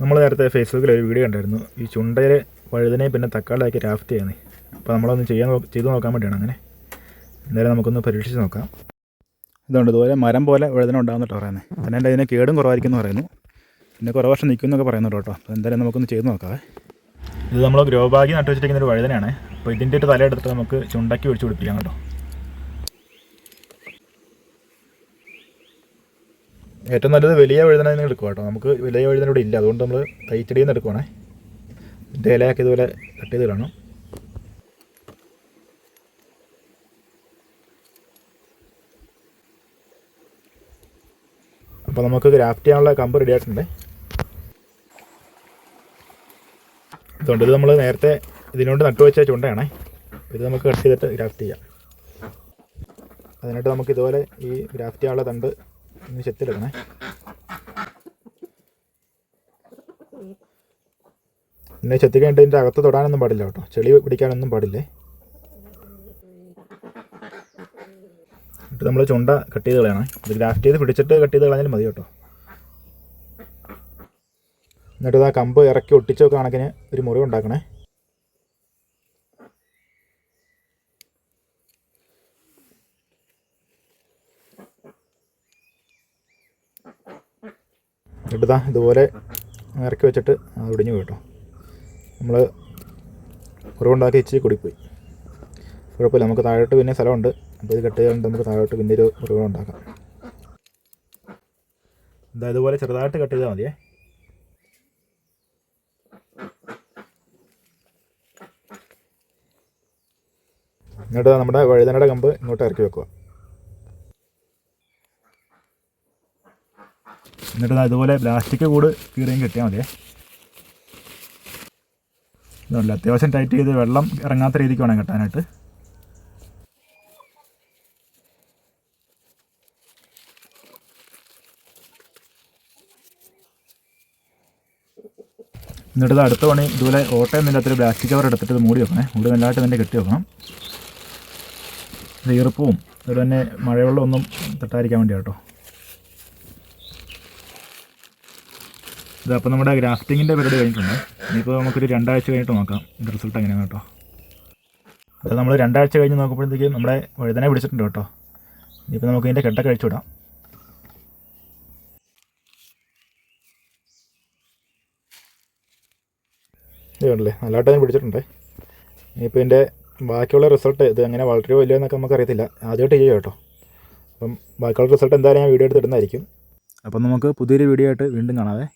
നമ്മൾ നേരത്തെ ഫേസ്ബുക്കിൽ ഒരു വീഡിയോ കണ്ടായിരുന്നു. ഈ ചുണ്ടയിൽ വഴുതനെ പിന്നെ തക്കാളിയാക്കി രാഫ്റ്റ് ചെയ്യുന്നത് അപ്പോൾ നമ്മളൊന്ന് ചെയ്യാൻ ചെയ്തു നോക്കാൻ വേണ്ടിയാണ് അങ്ങനെ. എന്തായാലും നമുക്കൊന്ന് പരീക്ഷിച്ച് നോക്കാം. ഇതുകൊണ്ട് ഇതുപോലെ മരം പോലെ വഴുതന ഉണ്ടാകുന്നിട്ട് പറയുന്നത് പിന്നെ എന്റെ ഇതിന് കേടും കുറവായിരിക്കും എന്ന് പറയുന്നു. പിന്നെ കുറേ വർഷം നിൽക്കും എന്നൊക്കെ പറയുന്നുണ്ട് കേട്ടോ. അപ്പോൾ എന്തായാലും നമുക്കൊന്ന് ചെയ്ത് നോക്കാം. ഇത് നമ്മൾ ഗ്രോബാഗി നട്ടു വെച്ചിരിക്കുന്ന ഒരു വഴുതനയാണ്. അപ്പോൾ ഇതിന്റെ ഒരു തല എടുത്തിട്ട് നമുക്ക് ചുണ്ടക്കി ഒഴിച്ചു കൊടുപ്പിക്കാം കേട്ടോ. ഏറ്റവും നല്ലത് വലിയ വഴുതന തന്നെ എടുക്കുക കേട്ടോ. നമുക്ക് വലിയ വഴുതന ഇവിടെ ഇല്ല. അതുകൊണ്ട് നമ്മൾ തൈച്ചെടിയിൽ നിന്ന് എടുക്കുവാണേ. ഇതിന്റെ ഇലയൊക്കെ ഇതുപോലെ കട്ട് ചെയ്ത് ഇടണം. അപ്പോൾ നമുക്ക് ഗ്രാഫ്റ്റ് ചെയ്യാനുള്ള കമ്പ് റെഡി ആയിട്ടുണ്ട്. അതുകൊണ്ട് ഇത് നമ്മൾ നേരത്തെ ഇതിനോട് നട്ടു വെച്ച ചുണ്ടയാണേ. ഇത് നമുക്ക് കട്ട് ചെയ്തിട്ട് ഗ്രാഫ്റ്റ് ചെയ്യാം. അതിനായിട്ട് നമുക്ക് ഇതുപോലെ ഈ ഗ്രാഫ്റ്റ് ചെയ്യാനുള്ള തണ്ട് ഒന്ന് ചെത്തിലെടുക്കണേ. പിന്നെ ചെത്തി കഴിഞ്ഞിട്ട് ഇതിന്റെ അകത്ത് തൊടാനൊന്നും പാടില്ല കേട്ടോ. ചെളി പിടിക്കാനൊന്നും പാടില്ലേ? എന്നിട്ട് നമ്മൾ ചുണ്ട കട്ട് ചെയ്ത് കളയണം. ഇത് ഗ്രാഫ്റ്റ് ചെയ്ത് പിടിച്ചിട്ട് കട്ട് ചെയ്ത് കളഞ്ഞാലും മതി കേട്ടോ. എന്നിട്ട് ആ കമ്പ് ഇറക്കി ഒട്ടിച്ച് വെക്കുക കണക്കിന് ഒരു മുറിവ് ഉണ്ടാക്കണേ. ദാ ഇതുപോലെ ഇറക്കി വെച്ചിട്ട് അത് ഒടിഞ്ഞു പോയി കേട്ടോ. നമ്മൾ കുറവുണ്ടാക്കി ഇച്ചിരി കൂടിപ്പോയി. കുഴപ്പമില്ല നമുക്ക് താഴോട്ട് പിന്നെ സ്ഥലമുണ്ട്. അപ്പോൾ ഇത് കെട്ട് ചെയ്യാണ്ട് നമുക്ക് താഴോട്ട് പിന്നെ ഒരു കുറവ് ഉണ്ടാക്കാം. എന്താ ഇതുപോലെ ചെറുതായിട്ട് കട്ട് ചെയ്താൽ മതിയേ. എന്നിട്ട് നമ്മുടെ വഴുതനയുടെ കമ്പ് ഇങ്ങോട്ട് ഇറക്കി വെക്കുക. എന്നിട്ട് ഇതുപോലെ പ്ലാസ്റ്റിക് കൂട് കീറിയും കെട്ടിയാൽ മതിയേ. ഇതല്ല അത്യാവശ്യം ടൈറ്റ് ചെയ്ത് വെള്ളം ഇറങ്ങാത്ത രീതിക്ക് വേണം കെട്ടാനായിട്ട്. എന്നിട്ട് അടുത്ത പണി ഇതുപോലെ ഓട്ടയൊന്നും ഇല്ലാത്തൊരു പ്ലാസ്റ്റിക് കവർ എടുത്തിട്ട് മൂടി വെക്കണേ. മൂടി നല്ലതായിട്ട് തന്നെ കെട്ടി വെക്കണം. ഈർപ്പവും അതുപോലെ തന്നെ മഴവെള്ളമൊന്നും തട്ടാതിരിക്കാൻ വേണ്ടി കേട്ടോ ഇത് അപ്പോൾ നമ്മുടെ ഗ്രാഫ്റ്റിങ്ങിന്റെ പരിപാടി കഴിഞ്ഞിട്ടുണ്ട്. ഇനിയിപ്പോൾ നമുക്കൊരു രണ്ടാഴ്ച കഴിഞ്ഞിട്ട് നോക്കാം. ഇതിന്റെ റിസൾട്ട് എങ്ങനെയാണ് കേട്ടോ? അത് നമ്മൾ രണ്ടാഴ്ച കഴിഞ്ഞ് നോക്കുമ്പോഴത്തേക്കും നമ്മുടെ വഴുതന പിടിച്ചിട്ടുണ്ട് കേട്ടോ. ഇനിയിപ്പോൾ നമുക്ക് ഇതിന്റെ കെട്ടൊക്കെ അഴിച്ചു വിടാം. ഇത് കണ്ടില്ലേ? നല്ലതായിട്ട് തന്നെ പിടിച്ചിട്ടുണ്ട്. ഇനിയിപ്പോൾ ഇതിന്റെ ബാക്കിയുള്ള റിസൾട്ട് ഇത് എങ്ങനെ വളരെയോ ഇല്ലയോ എന്നൊക്കെ നമുക്ക് അറിയത്തില്ല. ആദ്യമായിട്ട് ചെയ്യുക കേട്ടോ. അപ്പം ബാക്കിയുള്ള റിസൾട്ട് എന്തായാലും ഞാൻ വീഡിയോ എടുത്തിടുന്നതായിരിക്കും അപ്പം നമുക്ക് പുതിയൊരു വീഡിയോ ആയിട്ട് വീണ്ടും കാണാവേ.